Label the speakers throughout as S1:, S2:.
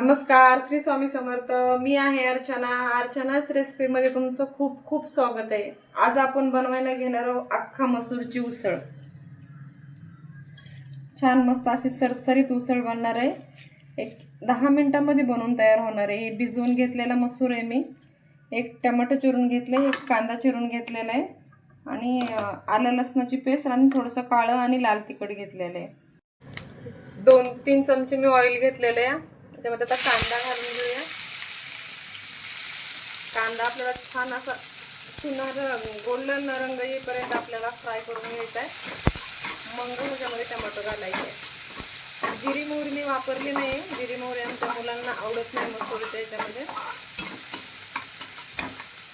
S1: नमस्कार श्री स्वामी समर्थ. मी आहे अर्चना. अर्चनाच रेसिपीमध्ये तुमचं खूप खूप स्वागत आहे. आज आपण बनवायला घेणार आहोत अख्खा मसूरची उसळ. छान मस्त अशी सरसरीत उसळ बनणार आहे. एक दहा मिनटामध्ये बनवून तयार होणार आहे. हे भिजवून घेतलेला मसूर आहे मी. एक टमाटो चिरून घेतलं एक कांदा चिरून घेतलेला आहे. आणि आलं लसणाची पेस्ट आणि थोडंसं काळं आणि लाल तिखट घेतलेलं आहे. दोन तीन चमचे मी ऑइल घेतलेले आहे. त्याच्यामध्ये आता कांदा घालून घेऊया. कांदा आपल्याला छान असा सुनार गोल्डन रंग येईपर्यंत आपल्याला फ्राय करून घ्यायचा आहे. मग ह्याच्यामध्ये टमाटो घालायचं आहे. जिरी मोहरी मी वापरली नाही. जिरी मोहरी आमच्या मुलांना आवडत नाही मसूरच्या याच्यामध्ये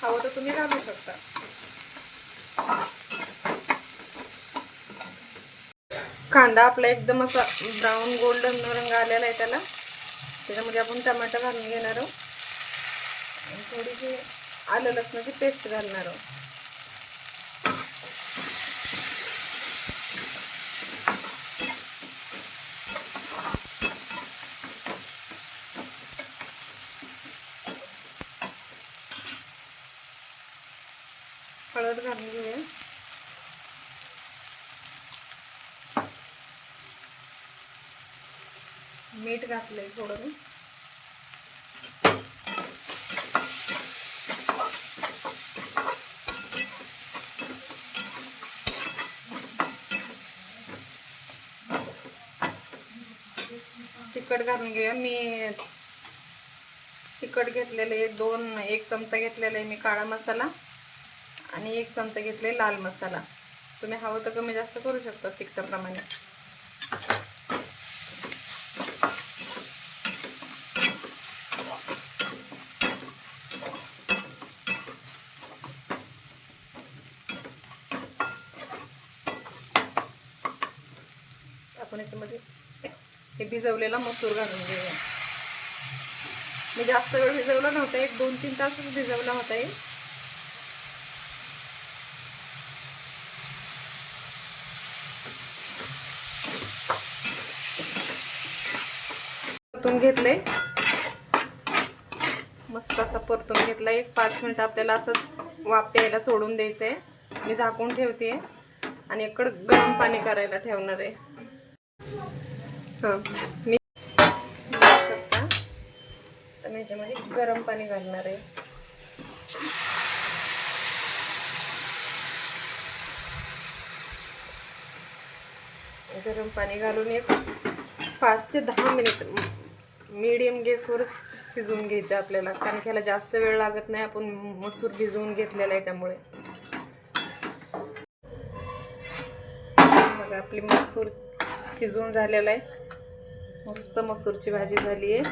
S1: हवं तर तुम्ही घालू शकता. कांदा आपला एकदम असा ब्राऊन गोल्डन रंग आलेला आहे त्याला. त्याच्यामध्ये आपण टमाटर घालून घेणार आहोत आणि थोडीशी आलं लसणाची पेस्ट घालणार आहोत हळद घालून घेऊया मीठ घातलंय थोडं. मी तिखट घालून घेऊया. मी तिखट घेतलेलं आहे दोन एक चमचा घेतलेला आहे मी काळा मसाला आणि एक चमचा घेतले लाल मसाला. तुम्ही हवं तर कमी जास्त करू शकता तिखटाप्रमाणे. आपण याच्यामध्ये हे भिजवलेला मसूर घालून घेऊया. मी जास्त वेळ भिजवला नव्हता एक दोन तीन तासच भिजवला होता हे. परतून घेतले मस्त असा परतून घेतला एक पाच मिनिट आपल्याला असंच वाफ यायला सोडून द्यायचं आहे मी झाकून ठेवते आणि इकडं गरम पाणी करायला ठेवणार आहे. हां. मी शकता तर मी याच्यामध्ये गरम पाणी घालणार आहे. गरम पाणी घालून एक पाच ते दहा मिनिट मीडियम गॅसवरच शिजवून घ्यायचं आपल्याला. कारण की ह्याला जास्त वेळ लागत नाही आपण मसूर भिजवून घेतलेला आहे त्यामुळे. बघा आपली मसूर शिजवून झालेला आहे. मस्त मसूरची भाजी झाली आहे.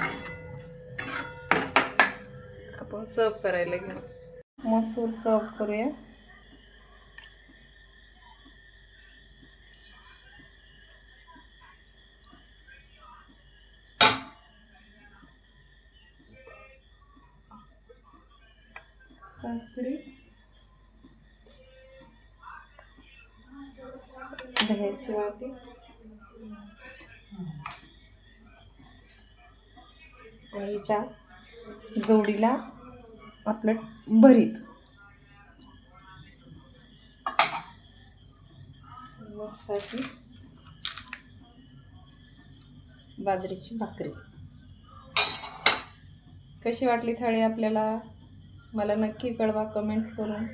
S1: आपण सर्व करायला घेऊ. मसूर सर्व करूया. काकडी. दह्याची वाटी. आणि हिच्या जोडीला आपलं भरीत. मस्त अशी बाजरीची भाकरी. कशी वाटली थाळी आपल्याला? मला नक्की कळवा कमेंट्स करून.